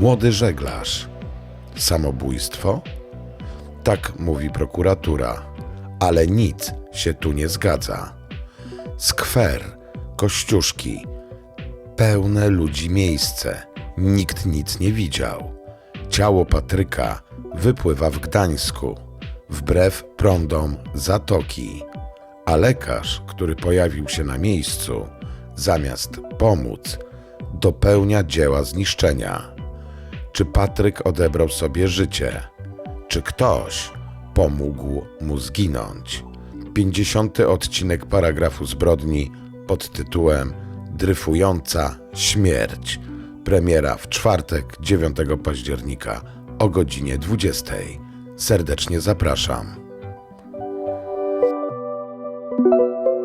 Młody żeglarz. Samobójstwo? Tak mówi prokuratura, ale nic się tu nie zgadza. Skwer, kościuszki, pełne ludzi miejsce. Nikt nic nie widział. Ciało Patryka wypływa w Gdańsku, wbrew prądom zatoki. A lekarz, który pojawił się na miejscu, zamiast pomóc, dopełnia dzieła zniszczenia. Czy Patryk odebrał sobie życie? Czy ktoś pomógł mu zginąć? 50. odcinek paragrafu zbrodni pod tytułem Dryfująca śmierć. Premiera w czwartek 9 października o godzinie 20. Serdecznie zapraszam. Música